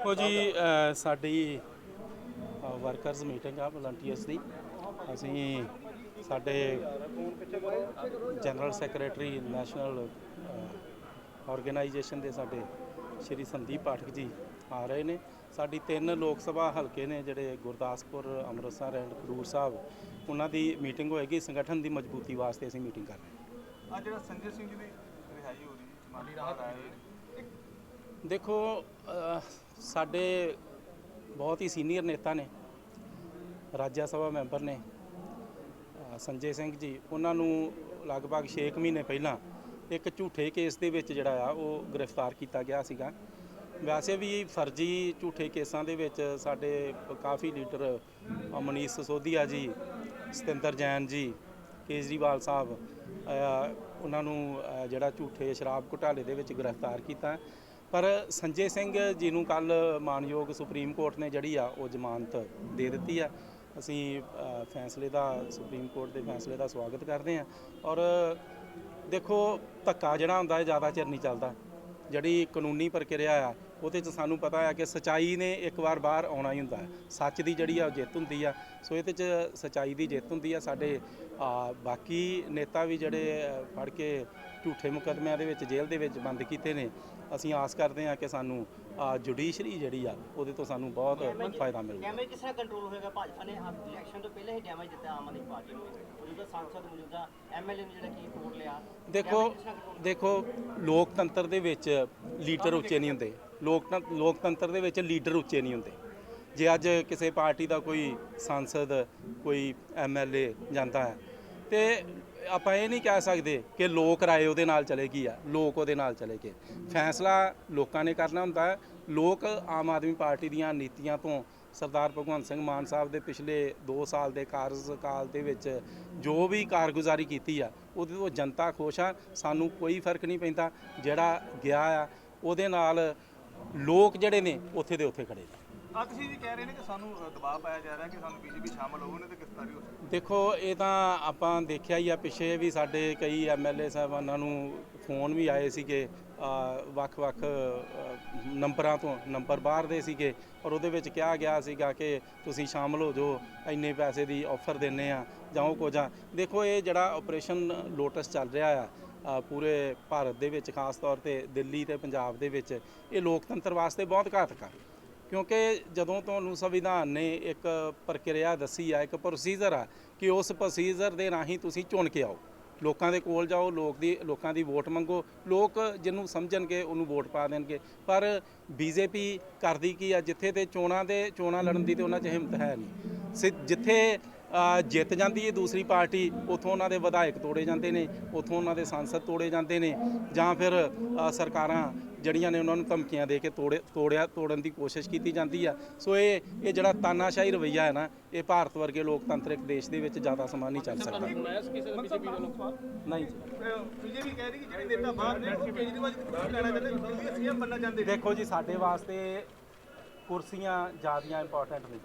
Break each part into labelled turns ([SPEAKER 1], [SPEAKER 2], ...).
[SPEAKER 1] ਦੇਖੋ ਜੀ ਸਾਡੀ ਵਰਕਰਸ ਮੀਟਿੰਗ ਆ ਵਲੰਟੀਅਰਸ ਦੀ। ਅਸੀਂ ਸਾਡੇ ਜਨਰਲ ਸੈਕਟਰੀ ਨੈਸ਼ਨਲ ਆਰਗੇਨਾਈਜੇਸ਼ਨ ਦੇ ਸਾਡੇ ਸ਼੍ਰੀ ਸੰਦੀਪ ਪਾਠਕ ਜੀ ਆ ਰਹੇ ਨੇ। ਸਾਡੀ ਤਿੰਨ ਲੋਕ ਸਭਾ ਹਲਕੇ ਨੇ, ਜਿਹੜੇ ਗੁਰਦਾਸਪੁਰ, ਅੰਮ੍ਰਿਤਸਰ ਐਂਡ ਖਡੂਰ ਸਾਹਿਬ, ਉਹਨਾਂ ਦੀ ਮੀਟਿੰਗ ਹੋਏਗੀ। ਸੰਗਠਨ ਦੀ ਮਜ਼ਬੂਤੀ ਵਾਸਤੇ ਅਸੀਂ ਮੀਟਿੰਗ ਕਰ ਰਹੇ ਹਾਂ।
[SPEAKER 2] ਆ ਜਿਹੜਾ ਸੰਜੇ ਸਿੰਘ ਜੀ ਦੀ ਰਿਹਾਈ ਹੋ ਰਹੀ, ਮਾਲੀ ਰਾਹਤ ਆਏ।
[SPEAKER 1] ਦੇਖੋ ਸਾਡੇ ਬਹੁਤ ਹੀ ਸੀਨੀਅਰ ਨੇਤਾ ਨੇ, ਰਾਜ ਸਭਾ ਮੈਂਬਰ ਨੇ ਸੰਜੇ ਸਿੰਘ ਜੀ। ਉਹਨਾਂ ਨੂੰ ਲਗਭਗ 6 ਮਹੀਨੇ ਪਹਿਲਾਂ ਇੱਕ ਝੂਠੇ ਕੇਸ ਦੇ ਵਿੱਚ ਜਿਹੜਾ ਆ, ਉਹ ਗ੍ਰਿਫਤਾਰ ਕੀਤਾ ਗਿਆ ਸੀਗਾ। ਵੈਸੇ ਵੀ ਫਰਜ਼ੀ ਝੂਠੇ ਕੇਸਾਂ ਦੇ ਵਿੱਚ ਸਾਡੇ ਕਾਫੀ ਲੀਡਰ ਮਨੀਸ਼ ਸਸੋਦੀਆ ਜੀ, ਸਤਿੰਦਰ ਜੈਨ ਜੀ, ਕੇਜਰੀਵਾਲ ਸਾਹਿਬ ਉਹਨਾਂ ਨੂੰ ਜਿਹੜਾ ਝੂਠੇ ਸ਼ਰਾਬ ਘੁਟਾਲੇ ਦੇ ਵਿੱਚ ਗ੍ਰਿਫਤਾਰ ਕੀਤਾ। ਪਰ ਸੰਜੇ ਸਿੰਘ ਜੀ ਨੂੰ ਕੱਲ ਮਾਨਯੋਗ ਸੁਪਰੀਮ ਕੋਰਟ ਨੇ ਜਿਹੜੀ ਆ, ਉਹ ਜ਼ਮਾਨਤ ਦੇ ਦਿੱਤੀ ਆ। ਅਸੀਂ ਫੈਸਲੇ ਦਾ, ਸੁਪਰੀਮ ਕੋਰਟ ਦੇ ਫੈਸਲੇ ਦਾ ਸਵਾਗਤ ਕਰਦੇ ਹਾਂ ਔਰ ਦੇਖੋ, ਧੱਕਾ ਜਿਹੜਾ ਹੁੰਦਾ ਹੈ ਜ਼ਿਆਦਾ ਚਿਰ ਨਹੀਂ ਚੱਲਦਾ। ਜਿਹੜੀ ਕਾਨੂੰਨੀ ਪ੍ਰਕਿਰਿਆ ਆ, ਉਹਦੇ 'ਚ ਸਾਨੂੰ ਪਤਾ ਆ ਕਿ ਸਚਾਈ ਨੇ ਇੱਕ ਵਾਰ ਬਾਹਰ ਆਉਣਾ ਹੀ ਹੁੰਦਾ ਸੱਚ ਦੀ ਜਿਹੜੀ ਆ, ਉਹ ਜਿੱਤ ਹੁੰਦੀ ਆ। ਸੋ ਇਹਦੇ 'ਚ ਸਚਾਈ ਦੀ ਜਿੱਤ ਹੁੰਦੀ ਆ। ਸਾਡੇ ਬਾਕੀ ਨੇਤਾ ਵੀ ਜਿਹੜੇ ਫੜ ਕੇ ਝੂਠੇ ਮੁਕੱਦਮਿਆਂ ਦੇ ਵਿੱਚ ਜੇਲ੍ਹ ਦੇ ਵਿੱਚ ਬੰਦ ਕੀਤੇ ਨੇ। ਅਸੀਂ ਆਸ ਕਰਦੇ ਹਾਂ ਕਿ ਸਾਨੂੰ ਜੁਡੀਸ਼ਰੀ ਜਿਹੜੀ ਆ ਉਹਦੇ ਤੋਂ ਸਾਨੂੰ ਬਹੁਤ ਫਾਇਦਾ ਮਿਲੂਗਾ।
[SPEAKER 3] ਡੈਮੇਜ ਕਿਸ ਤਰ੍ਹਾਂ ਕੰਟਰੋਲ ਹੋਏਗਾ? ਭਾਜਪਾ ਨੇ ਇਲੈਕਸ਼ਨ ਤੋਂ ਪਹਿਲਾਂ ਹੀ ਡੈਮੇਜ ਦਿੱਤਾ ਆਮ ਆਦਮੀ ਪਾਰਟੀ ਨੂੰ। ਮੌਜੂਦਾ ਸਾਂਸਦ ਮੌਜੂਦਾ ਐਮਐਲਏ ਨੇ ਜਿਹੜਾ ਕੀ ਤੋੜ ਲਿਆ
[SPEAKER 1] ਦੇਖੋ ਦੇਖੋ ਲੋਕਤੰਤਰ ਦੇ ਵਿੱਚ ਲੀਡਰ ਉੱਚੇ ਨਹੀਂ ਹੁੰਦੇ। ਲੋਕ ਲੋਕਤੰਤਰ ਦੇ ਵਿੱਚ ਲੀਡਰ ਉੱਚੇ ਨਹੀਂ ਹੁੰਦੇ। ਜੇ ਅੱਜ ਕਿਸੇ ਪਾਰਟੀ ਦਾ ਕੋਈ ਸੰਸਦ ਕੋਈ ਐਮਐਲਏ ਜਾਂਦਾ ਹੈ ਤੇ ਆਪਾਂ ਇਹ ਨਹੀਂ ਕਹਿ ਸਕਦੇ ਕਿ ਲੋਕ ਰਾਏ ਉਹਦੇ ਨਾਲ ਚਲੇਗੀ ਆ, ਲੋਕ ਉਹਦੇ ਨਾਲ ਚਲੇ ਗਏ। ਫੈਸਲਾ ਲੋਕਾਂ ਨੇ ਕਰਨਾ ਹੁੰਦਾ ਹੈ। ਲੋਕ ਆਮ ਆਦਮੀ ਪਾਰਟੀ ਦੀਆਂ ਨੀਤੀਆਂ ਤੋਂ ਸਰਦਾਰ ਭਗਵੰਤ ਸਿੰਘ ਮਾਨ ਸਾਹਿਬ ਦੇ ਪਿਛਲੇ 2 ਸਾਲ ਦੇ ਕਾਰਜਕਾਲ ਦੇ ਵਿੱਚ ਜੋ ਵੀ ਕਾਰਗੁਜ਼ਾਰੀ ਕੀਤੀ ਆ, ਉਹਦੇ ਤੋਂ ਜਨਤਾ ਖੁਸ਼ ਆ, ਸਾਨੂੰ ਕੋਈ ਫ਼ਰਕ ਨਹੀਂ ਪੈਂਦਾ। ਜਿਹੜਾ ਗਿਆ ਆ, ਉਹਦੇ ਨਾਲ ਲੋਕ ਜਿਹੜੇ ਨੇ, ਉੱਥੇ ਦੇ ਉੱਥੇ ਖੜੇ ਨੇ।
[SPEAKER 2] ਆ ਤੁਸੀਂ ਵੀ ਕਹਿ ਰਹੇ ਨੇ ਕਿ ਸਾਨੂੰ ਦਬਾਅ ਪਾਇਆ ਜਾ ਰਿਹਾ ਕਿ ਸਾਨੂੰ ਬੀਜੇਪੀ ਸ਼ਾਮਲ ਹੋਵੋ ਤੇ ਗ੍ਰਿਫਤਾਰੀ ਹੋ ਸਕਦੀ
[SPEAKER 1] ਦੇਖੋ, ਇਹ ਤਾਂ ਆਪਾਂ ਦੇਖਿਆ ਹੀ ਆ ਪਿੱਛੇ ਵੀ ਸਾਡੇ ਕਈ ਐਮਐਲਏ ਸਾਹਿਬਾਨਾਂ ਨੂੰ ਫੋਨ ਵੀ ਆਏ ਸੀਗੇ ਵੱਖ-ਵੱਖ ਨੰਬਰਾਂ ਤੋਂ, ਨੰਬਰ ਬਾਹਰ ਦੇ ਸੀਗੇ, ਔਰ ਉਹਦੇ ਵਿੱਚ ਕਿਹਾ ਗਿਆ ਸੀਗਾ ਕਿ ਤੁਸੀਂ ਸ਼ਾਮਲ ਹੋ ਜਾਓ, ਇੰਨੇ ਪੈਸੇ ਦੀ ਆਫਰ ਦਿੰਨੇ ਆ, ਜਾਂ ਉਹ ਕੁਝ ਆ। ਦੇਖੋ, ਇਹ ਜਿਹੜਾ ਆਪਰੇਸ਼ਨ ਲੋਟਸ ਚੱਲ ਰਿਹਾ ਆ ਪੂਰੇ ਭਾਰਤ ਦੇ ਵਿੱਚ, ਖਾਸ ਤੌਰ ਤੇ ਦਿੱਲੀ ਤੇ ਪੰਜਾਬ ਦੇ ਵਿੱਚ, ਇਹ ਲੋਕਤੰਤਰ ਵਾਸਤੇ ਬਹੁਤ ਘਾਤਕ ਆ। ਕਿਉਂਕਿ ਜਦੋਂ ਤੁਹਾਨੂੰ ਸੰਵਿਧਾਨ ਨੇ ਇੱਕ ਪ੍ਰਕਿਰਿਆ ਦੱਸੀ ਆ, ਇੱਕ ਪ੍ਰੋਸੀਜਰ ਆ, ਕਿ ਉਸ ਪ੍ਰੋਸੀਜਰ ਦੇ ਰਾਹੀਂ ਤੁਸੀਂ ਚੁਣ ਕੇ ਆਓ। ਲੋਕਾਂ ਦੇ ਕੋਲ ਜਾਓ, ਲੋਕ ਦੀ, ਲੋਕਾਂ ਦੀ ਵੋਟ ਮੰਗੋ। ਲੋਕ ਜਿਹਨੂੰ ਸਮਝਣਗੇ, ਉਹਨੂੰ ਵੋਟ ਪਾ ਦੇਣਗੇ। ਪਰ ਬੀਜੇਪੀ ਕਰਦੀ ਕੀ ਆ, ਜਿੱਥੇ ਤੇ ਚੋਣਾਂ ਦੇ, ਚੋਣਾਂ ਲੜਨ ਦੀ ਤੇ ਉਹਨਾਂ 'ਚ ਹਿੰਮਤ ਹੈ ਨਹੀਂ। ਸਿ- ਜਿੱਥੇ ਜਿੱਤ ਜਾਂਦੀ ਹੈ ਦੂਸਰੀ ਪਾਰਟੀ, ਉਥੋਂ ਉਹਨਾਂ ਦੇ ਵਿਧਾਇਕ ਤੋੜੇ ਜਾਂਦੇ ਨੇ, ਉਥੋਂ ਉਹਨਾਂ ਦੇ ਸੰਸਦ ਤੋੜੇ ਜਾਂਦੇ ਨੇ, ਜਾਂ ਫਿਰ ਸਰਕਾਰਾਂ ਜਿਹੜੀਆਂ ਨੇ ਉਹਨਾਂ ਨੂੰ ਧਮਕੀਆਂ ਦੇ ਕੇ ਤੋੜੇ, ਤੋੜਿਆ, ਤੋੜਨ ਦੀ ਕੋਸ਼ਿਸ਼ ਕੀਤੀ ਜਾਂਦੀ ਆ। ਸੋ ਇਹ ਇਹ ਜਿਹੜਾ ਤਾਨਾਸ਼ਾਹੀ ਰਵਈਆ ਹੈ ਨਾ, ਇਹ ਭਾਰਤ ਵਰਗੇ ਲੋਕਤੰਤਰਿਕ ਦੇਸ਼ ਦੇ ਵਿੱਚ ਜ਼ਿਆਦਾ ਸਮਾਂ ਨਹੀਂ ਚੱਲ ਸਕਦਾ। ਨਹੀਂ
[SPEAKER 2] ਬੀਜੇਪੀ ਕਹਿ ਰਹੀ ਕਿ ਜਿਹੜੇ ਨੇਤਾ ਬਾਹਰ ਨੇ ਉਹ ਕੇਜਰੀਵਾਲ ਜੀ। ਲੈਣਾ ਚਾਹੁੰਦੇ ਸੀਐਮ ਬਣਨਾ ਚਾਹੁੰਦੇ
[SPEAKER 1] ਦੇਖੋ ਜੀ, ਸਾਡੇ ਵਾਸਤੇ ਕੁਰਸੀਆਂ ਜ਼ਿਆਦੀਆਂ ਇੰਪੋਰਟੈਂਟ ਨੇ।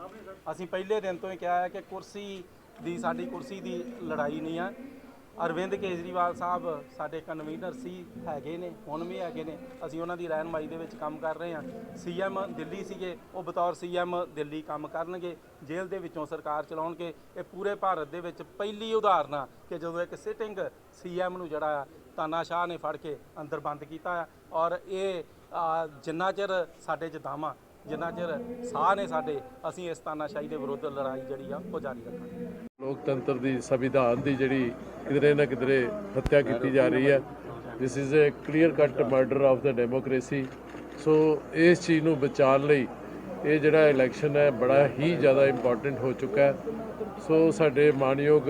[SPEAKER 1] ਅਸੀਂ ਪਹਿਲੇ ਦਿਨ ਤੋਂ ਹੀ ਕਿਹਾ ਹੈ ਕਿ ਕੁਰਸੀ ਦੀ ਸਾਡੀ ਕੁਰਸੀ ਦੀ ਲੜਾਈ ਨਹੀਂ ਆ। ਅਰਵਿੰਦ ਕੇਜਰੀਵਾਲ ਸਾਹਿਬ ਸਾਡੇ ਕਨਵੀਨਰ ਸੀ, ਹੈਗੇ ਨੇ, ਹੁਣ ਵੀ ਹੈਗੇ ਨੇ। ਅਸੀਂ ਉਹਨਾਂ ਦੀ ਰਹਿਨਮਾਈ ਦੇ ਵਿੱਚ ਕੰਮ ਕਰ ਰਹੇ ਹਾਂ। ਸੀਐਮ ਦਿੱਲੀ ਸੀਗੇ, ਉਹ ਬਤੌਰ ਸੀਐਮ ਦਿੱਲੀ ਕੰਮ ਕਰਨਗੇ। ਜੇਲ੍ਹ ਦੇ ਵਿੱਚੋਂ ਸਰਕਾਰ ਚਲਾਉਣਗੇ। ਇਹ ਪੂਰੇ ਭਾਰਤ ਦੇ ਵਿੱਚ ਪਹਿਲੀ ਉਦਾਹਰਨ ਆ ਕਿ ਜਦੋਂ ਇੱਕ ਸਿਟਿੰਗ ਸੀਐਮ ਨੂੰ ਜਿਹੜਾ ਆ ਤਾਨਾਸ਼ਾਹ ਨੇ ਫੜ ਕੇ ਅੰਦਰ ਬੰਦ ਕੀਤਾ ਆ ਔਰ ਇਹ ਜਿੰਨਾ ਚਿਰ ਸਾਡੇ ਚ ਦਮ ਜਿੰਨਾ ਚਿਰ ਸਾਹ ਨੇ ਸਾਡੇ, ਅਸੀਂ ਇਸ ਤਾਨਾਸ਼ਾਹੀ ਦੇ ਵਿਰੁੱਧ ਲੜਾਈ ਜਿਹੜੀ ਆ, ਉਹ ਜਾਰੀ ਰੱਖਾਂਗੇ।
[SPEAKER 4] ਲੋਕਤੰਤਰ ਦੀ ਸੰਵਿਧਾਨ ਦੀ ਜਿਹੜੀ ਕਿਧਰੇ ਨਾ ਕਿਧਰੇ ਹੱਤਿਆ ਕੀਤੀ ਜਾ ਰਹੀ ਹੈ। This is a clear cut murder of the democracy so ਇਸ ਚੀਜ਼ ਨੂੰ ਬਚਾਉਣ ਲਈ ਇਹ ਜਿਹੜਾ ਇਲੈਕਸ਼ਨ ਹੈ, ਬੜਾ ਹੀ ਜ਼ਿਆਦਾ ਇੰਪੋਰਟੈਂਟ ਹੋ ਚੁੱਕਾ ਹੈ। ਸੋ ਸਾਡੇ ਮਾਨਯੋਗ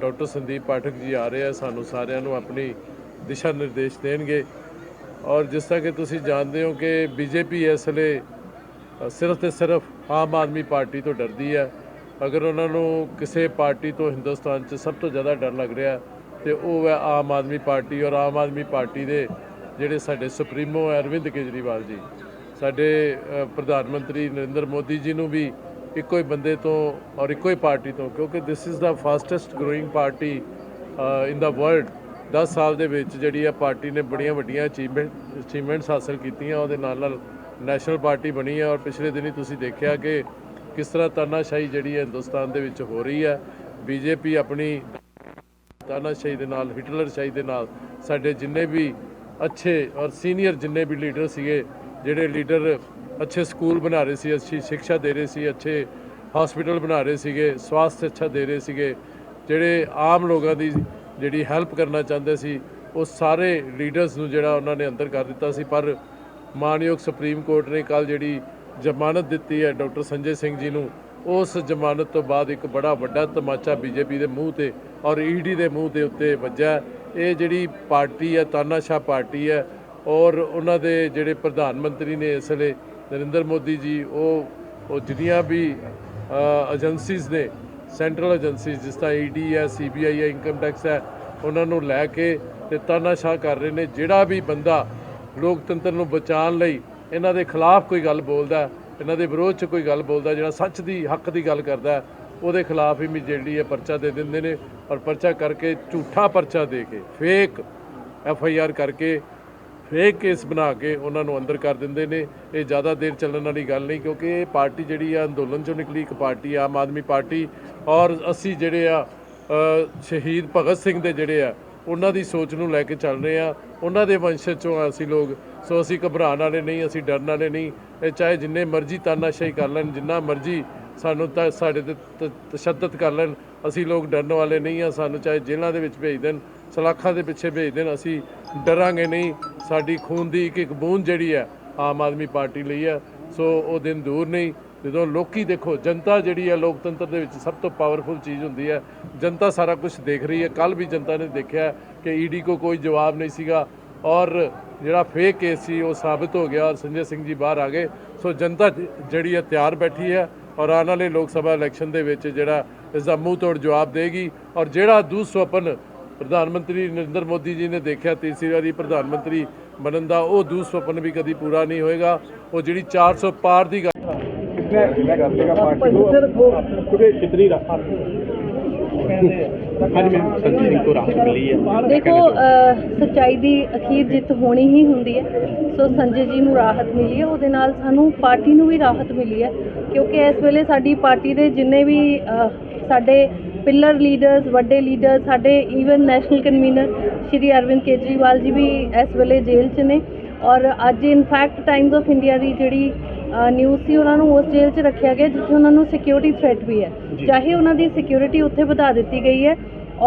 [SPEAKER 4] ਡਾਕਟਰ ਸੰਦੀਪ ਪਾਠਕ ਜੀ ਆ ਰਹੇ ਆ, ਸਾਨੂੰ ਸਾਰਿਆਂ ਨੂੰ ਆਪਣੀ ਦਿਸ਼ਾ ਨਿਰਦੇਸ਼ ਦੇਣਗੇ। ਔਰ ਜਿਸ ਤਰ੍ਹਾਂ ਕਿ ਤੁਸੀਂ ਜਾਣਦੇ ਹੋ ਕਿ ਬੀਜੇਪੀ ਇਸ ਵੇਲੇ ਸਿਰਫ ਤੇ ਸਿਰਫ ਆਮ ਆਦਮੀ ਪਾਰਟੀ ਤੋਂ ਡਰਦੀ ਹੈ। ਅਗਰ ਉਹਨਾਂ ਨੂੰ ਕਿਸੇ ਪਾਰਟੀ ਤੋਂ ਹਿੰਦੁਸਤਾਨ 'ਚ ਸਭ ਤੋਂ ਜ਼ਿਆਦਾ ਡਰ ਲੱਗ ਰਿਹਾ ਤੇ ਉਹ ਹੈ ਆਮ ਆਦਮੀ ਪਾਰਟੀ ਔਰ ਆਮ ਆਦਮੀ ਪਾਰਟੀ ਦੇ ਜਿਹੜੇ ਸਾਡੇ ਸੁਪਰੀਮੋ ਹੈ, ਅਰਵਿੰਦ ਕੇਜਰੀਵਾਲ ਜੀ। ਸਾਡੇ ਪ੍ਰਧਾਨ ਮੰਤਰੀ ਨਰਿੰਦਰ ਮੋਦੀ ਜੀ ਨੂੰ ਵੀ ਇੱਕੋ ਹੀ ਬੰਦੇ ਤੋਂ ਔਰ ਇੱਕੋ ਹੀ ਪਾਰਟੀ ਤੋਂ, ਕਿਉਂਕਿ this is the fastest growing party in the world 10 ਸਾਲ ਦੇ ਵਿੱਚ ਜਿਹੜੀ ਆ ਪਾਰਟੀ ਨੇ ਬੜੀਆਂ ਵੱਡੀਆਂ ਅਚੀਵਮੈਂਟ, ਅਚੀਵਮੈਂਟਸ ਹਾਸਲ ਕੀਤੀਆਂ, ਉਹਦੇ ਨਾਲ ਨਾਲ ਨੈਸ਼ਨਲ ਪਾਰਟੀ ਬਣੀ ਹੈ ਔਰ ਪਿਛਲੇ ਦਿਨੀ ਤੁਸੀਂ ਦੇਖਿਆ ਕਿ ਕਿਸ ਤਰ੍ਹਾਂ ਤਾਨਾਸ਼ਾਹੀ ਜਿਹੜੀ ਹੈ ਹਿੰਦੁਸਤਾਨ ਦੇ ਵਿੱਚ ਹੋ ਰਹੀ ਹੈ। ਬੀਜੇਪੀ ਆਪਣੀ ਤਾਨਾਸ਼ਾਹੀ ਦੇ ਨਾਲ, ਹਿਟਲਰਸ਼ਾਹੀ ਦੇ ਨਾਲ ਸਾਡੇ ਜਿੰਨੇ ਵੀ ਅੱਛੇ ਔਰ ਸੀਨੀਅਰ ਜਿੰਨੇ ਵੀ ਲੀਡਰ ਸੀਗੇ, ਜਿਹੜੇ ਲੀਡਰ ਅੱਛੇ ਸਕੂਲ ਬਣਾ ਰਹੇ ਸੀ, ਅੱਛੀ ਸਿੱਖਿਆ ਦੇ ਰਹੇ ਸੀ, ਅੱਛੇ ਹਸਪੀਟਲ ਬਣਾ ਰਹੇ ਸੀਗੇ, ਸਵਾਸਥ ਅੱਛਾ ਦੇ ਰਹੇ ਸੀਗੇ, ਜਿਹੜੇ ਆਮ ਲੋਕਾਂ ਦੀ ਜਿਹੜੀ ਹੈਲਪ ਕਰਨਾ ਚਾਹੁੰਦੇ ਸੀ, ਉਹ ਸਾਰੇ ਲੀਡਰਸ ਨੂੰ ਜਿਹੜਾ ਉਹਨਾਂ ਨੇ ਅੰਦਰ ਕਰ ਦਿੱਤਾ ਸੀ। ਪਰ ਮਾਨਯੋਗ ਸੁਪਰੀਮ ਕੋਰਟ ਨੇ ਕੱਲ ਜਿਹੜੀ ਜ਼ਮਾਨਤ ਦਿੱਤੀ ਹੈ ਡਾਕਟਰ ਸੰਜੇ ਸਿੰਘ ਜੀ ਨੂੰ, ਉਸ ਜ਼ਮਾਨਤ ਤੋਂ ਬਾਅਦ ਇੱਕ ਬੜਾ ਵੱਡਾ ਤਮਾਚਾ ਬੀਜੇਪੀ ਦੇ ਮੂੰਹ ਤੇ ਔਰ ਈਡੀ ਦੇ ਮੂੰਹ ਦੇ ਉੱਤੇ ਵੱਜਾ ਇਹ ਜਿਹੜੀ ਪਾਰਟੀ ਹੈ, ਤਾਨਾਸ਼ਾਹ ਪਾਰਟੀ ਹੈ ਔਰ ਉਹਨਾਂ ਦੇ ਜਿਹੜੇ ਪ੍ਰਧਾਨ ਮੰਤਰੀ ਨੇ ਇਸ ਵੇਲੇ ਨਰਿੰਦਰ ਮੋਦੀ ਜੀ, ਉਹ ਉਹ ਜਿੰਨੀਆਂ ਵੀ ਏਜੰਸੀਜ਼ ਨੇ ਸੈਂਟਰਲ ਏਜੰਸੀਜ਼ ਜਿਸ ਤਰ੍ਹਾਂ ਈਡੀ ਹੈ ਸੀਬੀਆਈ ਹੈ ਇਨਕਮ ਟੈਕਸ ਹੈ, ਉਹਨਾਂ ਨੂੰ ਲੈ ਕੇ ਤੇ ਤਾਨਾਸ਼ਾਹ ਕਰ ਰਹੇ ਨੇ। ਜਿਹੜਾ ਵੀ ਬੰਦਾ ਲੋਕਤੰਤਰ ਨੂੰ ਬਚਾਉਣ ਲਈ ਇਹਨਾਂ ਦੇ ਖਿਲਾਫ ਕੋਈ ਗੱਲ ਬੋਲਦਾ, ਇਹਨਾਂ ਦੇ ਵਿਰੋਧ 'ਚ ਕੋਈ ਗੱਲ ਬੋਲਦਾ, ਜਿਹੜਾ ਸੱਚ ਦੀ ਹੱਕ ਦੀ ਗੱਲ ਕਰਦਾ, ਉਹਦੇ ਖਿਲਾਫ ਹੀ ਜਿਹੜੀ ਹੈ ਪਰਚਾ ਦੇ ਦਿੰਦੇ ਨੇ ਔਰ ਪਰਚਾ ਕਰਕੇ ਝੂਠਾ ਪਰਚਾ ਦੇ ਕੇ ਫੇਕ ਐਫ ਆਈ ਆਰ ਕਰਕੇ ਫੇਕ ਕੇਸ ਬਣਾ ਕੇ ਉਹਨਾਂ ਨੂੰ ਅੰਦਰ ਕਰ ਦਿੰਦੇ ਨੇ। ਇਹ ਜ਼ਿਆਦਾ ਦੇਰ ਚੱਲਣ ਵਾਲੀ ਗੱਲ ਨਹੀਂ ਕਿਉਂਕਿ ਇਹ ਪਾਰਟੀ ਜਿਹੜੀ ਆ ਅੰਦੋਲਨ ਚੋਂ ਨਿਕਲੀ, ਇੱਕ ਪਾਰਟੀ ਆਮ ਆਦਮੀ ਪਾਰਟੀ ਔਰ ਅਸੀਂ ਜਿਹੜੇ ਆ ਸ਼ਹੀਦ ਭਗਤ ਸਿੰਘ ਦੇ ਜਿਹੜੇ ਆ ਉਹਨਾਂ ਦੀ ਸੋਚ ਨੂੰ ਲੈ ਕੇ ਚੱਲ ਰਹੇ ਆ। ਉਹਨਾਂ ਦੇ ਵੰਸ਼ ਚੋਂ ਅਸੀਂ ਲੋਕ, ਸੋ ਅਸੀਂ ਘਬਰਾਉਣ ਵਾਲੇ ਨਹੀਂ, ਅਸੀਂ ਡਰਨ ਵਾਲੇ ਨਹੀਂ। ਇਹ ਚਾਹੇ ਜਿੰਨੇ ਮਰਜ਼ੀ ਤਾਨਾਸ਼ਾਹੀ ਕਰ ਲੈਣ, ਜਿੰਨਾ ਮਰਜ਼ੀ ਸਾਨੂੰ ਤਾਂ ਸਾਡੇ ਤੇ ਤ- ਤਸ਼ੱਦਦ ਕਰ ਲੈਣ, ਅਸੀਂ ਲੋਕ ਡਰਨ ਵਾਲੇ ਨਹੀਂ ਆ। ਸਾਨੂੰ ਚਾਹੇ ਜੇਲ੍ਹਾਂ ਦੇ ਵਿੱਚ ਭੇਜ ਦੇਣ, ਸਲਾਖਾਂ ਦੇ ਪਿੱਛੇ ਭੇਜ ਦੇਣ, ਅਸੀਂ ਡਰਾਂਗੇ ਨਹੀਂ। ਸਾਡੀ ਖੂਨ ਦੀ ਇੱਕ ਇੱਕ ਬੂੰਦ ਜਿਹੜੀ ਹੈ ਆਮ ਆਦਮੀ ਪਾਰਟੀ ਲਈ ਹੈ ਸੋ ਉਹ ਦਿਨ ਦੂਰ ਨਹੀਂ। ਜਦੋਂ ਲੋਕੀ ਦੇਖੋ, ਜਨਤਾ ਜਿਹੜੀ ਹੈ ਲੋਕਤੰਤਰ ਦੇ ਵਿੱਚ ਸਭ ਤੋਂ ਪਾਵਰਫੁਲ ਚੀਜ਼ ਹੁੰਦੀ ਹੈ। ਜਨਤਾ ਸਾਰਾ ਕੁਝ ਦੇਖ ਰਹੀ ਹੈ। ਕੱਲ ਵੀ ਜਨਤਾ ਨੇ ਦੇਖਿਆ ਕਿ ਈਡੀ ਕੋ ਕੋਈ ਜਵਾਬ ਨਹੀਂ ਸੀਗਾ ਔਰ ਜਿਹੜਾ ਫੇਕ ਕੇਸ ਸੀ, ਉਹ ਸਾਬਤ ਹੋ ਗਿਆ ਔਰ ਸੰਜੇ ਸਿੰਘ ਜੀ ਬਾਹਰ ਆ ਗਏ। ਸੋ ਜਨਤਾ ਜਿਹੜੀ ਹੈ ਤਿਆਰ ਬੈਠੀ ਹੈ ਔਰ ਆਉਣ ਵਾਲੇ ਲੋਕ ਸਭਾ ਇਲੈਕਸ਼ਨ ਦੇ ਵਿੱਚ ਜਿਹੜਾ ਇਸ ਦਾ ਮੂੰਹ ਤੋੜ ਜਵਾਬ ਦੇਗੀ ਔਰ ਜਿਹੜਾ ਦੂਸਵਪਨ ਪ੍ਰਧਾਨ ਮੰਤਰੀ ਨਰਿੰਦਰ ਮੋਦੀ ਜੀ ਨੇ ਦੇਖਿਆ, ਤੀਸਰੀ ਵਾਰੀ ਪ੍ਰਧਾਨ ਮੰਤਰੀ ਬਣਨ ਦਾ, ਉਹ ਦੂਸਵਪਨ ਵੀ ਕਦੀ ਪੂਰਾ ਨਹੀਂ ਹੋਏਗਾ। ਉਹ ਜਿਹੜੀ 400 ਪਾਰ ਦੀ ਗੱਲ
[SPEAKER 5] ਦੇਖੋ ਸਚਾਈ ਦੀ ਅਖੀਰ ਜਿੱਤ ਹੋਣੀ ਹੀ ਹੁੰਦੀ ਹੈ। ਸੋ ਸੰਜੇ ਜੀ ਨੂੰ ਰਾਹਤ ਮਿਲੀ ਹੈ। ਉਹਦੇ ਨਾਲ ਸਾਨੂੰ ਪਾਰਟੀ ਨੂੰ ਵੀ ਰਾਹਤ ਮਿਲੀ ਹੈ। ਕਿਉਂਕਿ ਇਸ ਵੇਲੇ ਸਾਡੀ ਪਾਰਟੀ ਦੇ ਜਿੰਨੇ ਵੀ ਸਾਡੇ ਪਿਲਰ ਲੀਡਰਸ, ਵੱਡੇ ਲੀਡਰ ਸਾਡੇ even national convener Shri Arvind Kejriwal ji ਵੀ ਇਸ ਵੇਲੇ ਜੇਲ੍ਹ 'ਚ ਨੇ। ਔਰ ਅੱਜ in fact Times of India ਦੀ ਜਿਹੜੀ ਨਿਊਜ਼ ਸੀ ਉਹਨਾਂ ਨੂੰ ਉਸ ਜੇਲ੍ਹ 'ਚ ਰੱਖਿਆ ਗਿਆ ਜਿੱਥੇ ਉਹਨਾਂ ਨੂੰ ਸਿਕਿਉਰਿਟੀ ਥ੍ਰੈਟ ਵੀ ਹੈ। ਚਾਹੇ ਉਹਨਾਂ ਦੀ ਸਿਕਿਉਰਿਟੀ ਉੱਥੇ ਵਧਾ ਦਿੱਤੀ ਗਈ ਹੈ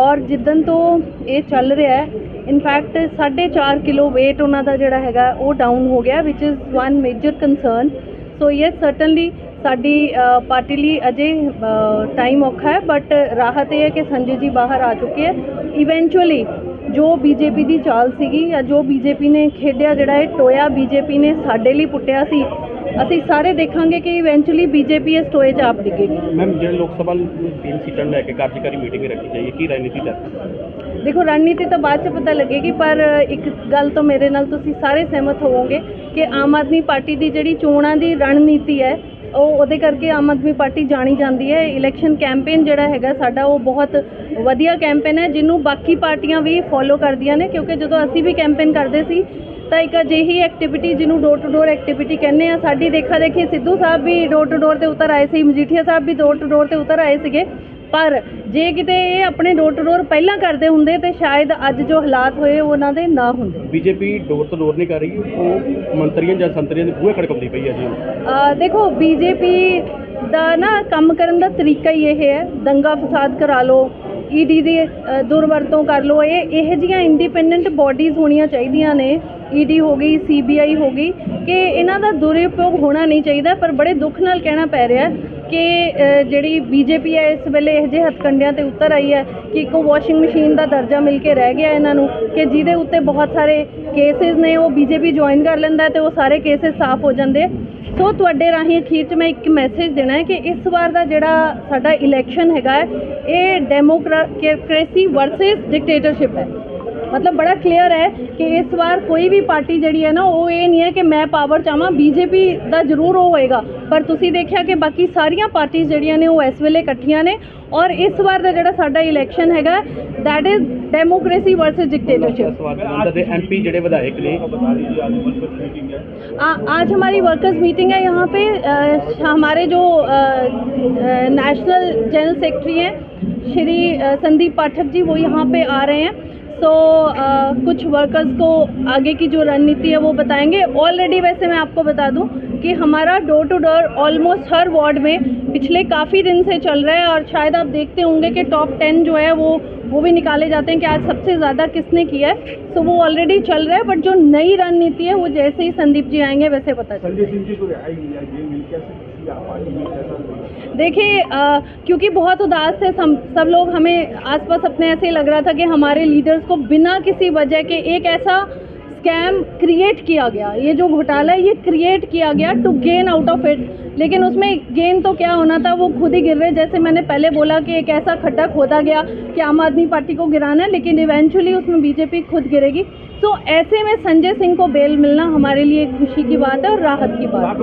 [SPEAKER 5] ਔਰ ਜਿੱਦਨ ਤੋਂ ਇਹ ਚੱਲ ਰਿਹਾ ਹੈ ਇਨਫੈਕਟ 4.5 ਕਿਲੋ weight ਉਹਨਾਂ ਦਾ ਜਿਹੜਾ ਹੈਗਾ ਉਹ ਡਾਊਨ ਹੋ ਗਿਆ which is one major concern so yes certainly ਸਾਡੀ ਪਾਰਟੀ ਲਈ ਅਜੇ ਟਾਈਮ ਔਖਾ ਹੈ ਬਟ ਰਾਹਤ ਇਹ ਹੈ ਕਿ ਸੰਜੇ ਜੀ ਬਾਹਰ ਆ ਚੁੱਕੇ ਹੈ। ਇਵੈਂਚੁਅਲੀ ਜੋ ਬੀਜੇਪੀ ਦੀ ਚਾਲ ਸੀਗੀ ਜਾਂ ਜੋ ਬੀਜੇਪੀ ਨੇ ਖੇਡਿਆ ਜਿਹੜਾ ਇਹ ਟੋਇਆ ਬੀਜੇਪੀ ਨੇ ਸਾਡੇ ਲਈ ਪੁੱਟਿਆ ਸੀ ਅਸੀਂ ਸਾਰੇ ਦੇਖਾਂਗੇ ਕਿ ਇਵੈਂਚੁਅਲੀ ਬੀਜੇਪੀ ਇਸ ਟੋਏ 'ਚ ਆਪ ਡਿੱਗੇਗੀ।
[SPEAKER 6] ਮੈਮ ਜਿਹੜੇ ਲੋਕ ਸਭਾ ਤਿੰਨ ਸੀਟਾਂ ਲੈ ਕੇ ਕਾਰਜਕਾਰੀ ਮੀਟਿੰਗ ਰੱਖੀ ਜਾਈਏ ਕੀ ਰਣਨੀਤੀ ਹੈ
[SPEAKER 5] ਦੇਖੋ ਰਣਨੀਤੀ ਤਾਂ ਬਾਅਦ ਚ ਪਤਾ ਲੱਗੇਗੀ ਪਰ ਇੱਕ ਗੱਲ ਤੋਂ ਮੇਰੇ ਨਾਲ ਤੁਸੀਂ ਸਾਰੇ ਸਹਿਮਤ ਹੋਵੋਗੇ ਕਿ ਆਮ ਆਦਮੀ ਪਾਰਟੀ ਦੀ ਜਿਹੜੀ ਚੋਣਾਂ ਦੀ ਰਣਨੀਤੀ ਹੈ ਉਹ ਉਹਦੇ ਕਰਕੇ ਆਮ ਆਦਮੀ ਪਾਰਟੀ ਜਾਣੀ ਜਾਂਦੀ ਹੈ। ਇਲੈਕਸ਼ਨ ਕੈਂਪੇਨ ਜਿਹੜਾ ਹੈਗਾ ਸਾਡਾ ਉਹ ਬਹੁਤ ਵਧੀਆ ਕੈਂਪੇਨ ਹੈ ਜਿਹਨੂੰ ਬਾਕੀ ਪਾਰਟੀਆਂ ਵੀ ਫੋਲੋ ਕਰਦੀਆਂ ਨੇ ਕਿਉਂਕਿ ਜਦੋਂ ਅਸੀਂ ਵੀ ਕੈਂਪੇਨ ਕਰਦੇ ਸੀ ਤਾਂ ਇੱਕ ਅਜਿਹੀ ਐਕਟੀਵਿਟੀ ਜਿਹਨੂੰ ਡੋਰ ਟੂ ਡੋਰ ਐਕਟੀਵਿਟੀ ਕਹਿੰਦੇ ਆ। ਸਾਡੀ ਦੇਖਾ ਦੇਖੀ ਸਿੱਧੂ ਸਾਹਿਬ ਵੀ ਡੋਰ ਟੂ ਡੋਰ ਤੇ ਉਤਰ ਆਏ ਸੀ ਮਜੀਠੀਆ ਸਾਹਿਬ ਵੀ ਡੋਰ ਟੂ ਡੋਰ ਤੇ ਉਤਰ ਆਏ ਸੀਗੇ। ਪਰ ਜੇ ਕਿਤੇ ਇਹ ਆਪਣੇ ਡੋਰ ਟੂ ਡੋਰ ਪਹਿਲਾਂ ਕਰਦੇ ਹੁੰਦੇ ਤੇ ਸ਼ਾਇਦ ਅੱਜ ਜੋ ਹਾਲਾਤ ਹੋਏ ਉਹ ਉਹਨਾਂ ਦੇ ਨਾ ਹੁੰਦੇ।
[SPEAKER 6] ਬੀਜੇਪੀ ਡੋਰ ਤੋਂ ਡੋਰ ਨਹੀਂ ਕਰ ਰਹੀ ਉਹ ਮੰਤਰੀਆਂ ਜਾਂ ਸੰਤਰੀਆਂ ਦੇ ਬੂਹੇ ਖੜਕਾਉਂਦੀ ਪਈ ਹੈ ਜੀ।
[SPEAKER 5] ਅ, ਦੇਖੋ ਬੀਜੇਪੀ ਦਾ ਨਾ ਕੰਮ ਕਰਨ ਦਾ ਤਰੀਕਾ ਹੀ ਇਹ ਹੈ। ਦੰਗਾ ਫਸਾਦ ਕਰਾ ਲਓ ਈਡੀ ਦੀ ਦੁਰਵਰਤੋਂ ਕਰ ਲਓ। ਇਹ ਇਹ ਜੀਆਂ ਇੰਡੀਪੈਂਡੈਂਟ ਬਾਡੀਜ਼ ਹੋਣੀਆਂ ਚਾਹੀਦੀਆਂ ਨੇ। ਈਡੀ ਹੋ ਗਈ ਸੀਬੀਆਈ ਹੋ ਗਈ, ਕਿ ਇਹਨਾਂ ਦਾ ਦੁਰਉਪਯੋਗ ਹੋਣਾ ਨਹੀਂ ਚਾਹੀਦਾ, ਪਰ ਬੜੇ ਦੁੱਖ ਨਾਲ ਕਹਿਣਾ ਪੈ ਰਿਹਾ ਕਿ ਅ, ਜਿਹੜੀ ਬੀਜੇਪੀ ਹੈ ਇਸ ਵੇਲੇ ਇਹ ਜਿਹੇ ਹੱਥਕੰਡਿਆਂ ਤੇ ਉਤਰ ਆਈ ਹੈ ਕਿ ਇੱਕ ਵਾਸ਼ਿੰਗ ਮਸ਼ੀਨ ਦਾ ਦਰਜਾ ਮਿਲ ਕੇ ਰਹਿ ਗਿਆ ਇਹਨਾਂ ਨੂੰ ਕਿ ਜਿਹਦੇ ਉੱਤੇ ਬਹੁਤ ਸਾਰੇ ਕੇਸਿਸ ਨੇ ਉਹ ਬੀਜੇਪੀ ਜੁਆਇਨ ਕਰ ਲੈਂਦਾ ਹੈ ਤੇ ਉਹ ਸਾਰੇ ਕੇਸਿਸ ਸਾਫ਼ ਹੋ ਜਾਂਦੇ। ਸੋ ਤੁਹਾਡੇ ਰਾਹੀਂ ਅਖੀਰ 'ਚ ਮੈਂ ਇੱਕ ਮੈਸੇਜ ਦੇਣਾ ਹੈ ਕਿ ਇਸ ਵਾਰ ਦਾ ਜਿਹੜਾ ਸਾਡਾ ਇਲੈਕਸ਼ਨ ਹੈਗਾ ਇਹ ਡੈਮੋਕ੍ਰੇਸੀ ਵਰਸਸ ਡਿਕਟੇਟਰਸ਼ਿਪ ਹੈ। ਮਤਲਬ ਬੜਾ ਕਲੀਅਰ ਹੈ ਕਿ ਇਸ ਵਾਰ ਕੋਈ ਵੀ ਪਾਰਟੀ ਜਿਹੜੀ ਹੈ ਨਾ ਉਹ ਇਹ ਨਹੀਂ ਹੈ ਕਿ ਮੈਂ ਪਾਵਰ ਚਾਹਾਂ ਬੀਜੇਪੀ ਦਾ ਜ਼ਰੂਰ ਉਹ ਹੋਏਗਾ ਪਰ ਤੁਸੀਂ ਦੇਖਿਆ ਕਿ ਬਾਕੀ ਸਾਰੀਆਂ ਪਾਰਟੀਆਂ ਜਿਹੜੀਆਂ ਨੇ ਉਹ ਇਸ ਵੇਲੇ ਇਕੱਠੀਆਂ ਨੇ ਔਰ ਇਸ ਵਾਰ ਦਾ ਜਿਹੜਾ ਸਾਡਾ ਇਲੈਕਸ਼ਨ ਹੈਗਾ that is democracy versus dictatorship
[SPEAKER 6] ਸਵਾਲ ਜਲੰਧਰ ਦੇ ਐਮਪੀ ਜਿਹੜੇ ਵਿਧਾਇਕ ਨੇ
[SPEAKER 5] आ- आज हमारी वर्कर्स मीटिंग है यहाँ पे अ, हमारे जो नेशनल जनरल सेक्रेटरी हैं श्री अ, संदीप पाठक जी वो यहाँ पे आ रहे हैं सो so, कुछ वर्कर्स को आगे की जो रणनीति है वो बताएँगे ऑलरेडी वैसे मैं आपको बता दूँ कि हमारा डोर टू डोर ऑलमोस्ट हर वार्ड में पिछले काफ़ी दिन से चल रहा है और शायद आप देखते होंगे कि टॉप टेन जो है वो वो भी निकाले जाते हैं कि आज सबसे ज़्यादा किसने किया है सो वो ऑलरेडी चल रहा है बट जो नई रणनीति है वो जैसे ही संदीप जी आएँगे वैसे पता चलेगा
[SPEAKER 6] संजय सिंह जी को रिहाई मिली है ये मिल कैसे किसी आप पार्टी में कैसा
[SPEAKER 5] देखिए अ, क्योंकि बहुत उदास थे सब सब लोग हमें आसपास अपने ऐसे ही लग रहा था कि हमारे लीडर्स को बिना किसी वजह के एक ऐसा स्कैम क्रिएट किया गया। ये जो घोटाला है, ये क्रिएट किया गया to gain out of it लेकिन उसमें गेन तो क्या होना था, वो खुद ही गिर रहे जैसे मैंने पहले बोला कि एक ऐसा खड्डा खोदा गया कि आम आदमी पार्टी को गिराना है, लेकिन इवेंचुअली उसमें बीजेपी खुद गिरेगी। तो ऐसे में संजय सिंह को बेल मिलना हमारे लिए एक खुशी की बात है और राहत की बात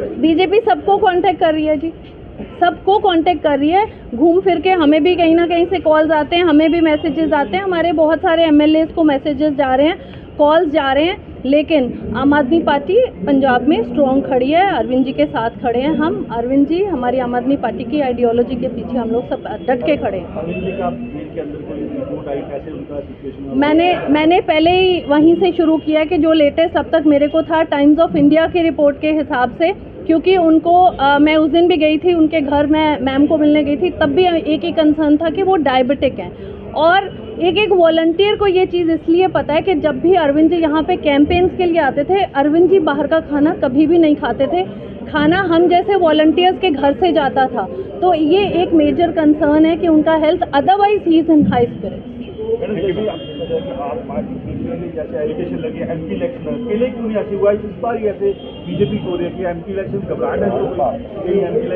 [SPEAKER 5] है?
[SPEAKER 6] बीजेपी
[SPEAKER 5] सबको कॉन्टेक्ट कर रही है जी। सबको कांटेक्ट कर रही है। घूम फिर के हमें भी कहीं ना कहीं से कॉल्स आते हैं हमें भी मैसेजेस आते हैं। हमारे बहुत सारे एमएलए को मैसेजेस जा रहे हैं कॉल्स जा रहे हैं। लेकिन आम आदमी पार्टी पंजाब में स्ट्रॉन्ग खड़ी है अरविंद जी के साथ खड़े हैं हम। अरविंद जी हमारी आम आदमी पार्टी की आइडियोलॉजी के पीछे हम लोग सब डट के खड़े हैं मैंने मैंने पहले ही वहीं से शुरू किया कि जो लेटेस्ट अब तक मेरे को था टाइम्स ऑफ़ इंडिया की रिपोर्ट के हिसाब से। क्योंकि उनको अ, मैं उस दिन भी गई थी उनके घर में मैम को मिलने गई थी तब भी एक ही कंसर्न था कि वो डायबिटिक हैं। और एक एक वॉलंटियर को ये चीज़ इसलिए पता है कि जब भी अरविंद जी यहाँ पे कैंपेन्स के लिए आते थे अरविंद जी बाहर का खाना कभी भी नहीं खाते थे। खाना हम जैसे वॉलंटियर्स के घर से जाता था। तो ये एक मेजर कंसर्न है कि उनका हेल्थ अदरवाइज़ ही इज़ इन हाई स्पिरिट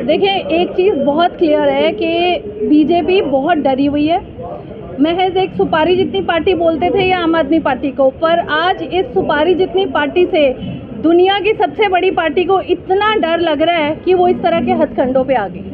[SPEAKER 5] देखिए, एक चीज़ बहुत क्लियर है कि बीजेपी बहुत डरी हुई है। महज एक सुपारी जितनी पार्टी बोलते थे या आम आदमी पार्टी को, पर आज इस सुपारी जितनी पार्टी से दुनिया की सबसे बड़ी पार्टी को इतना डर लग रहा है कि वो इस तरह के हथकंडों पे आ गई।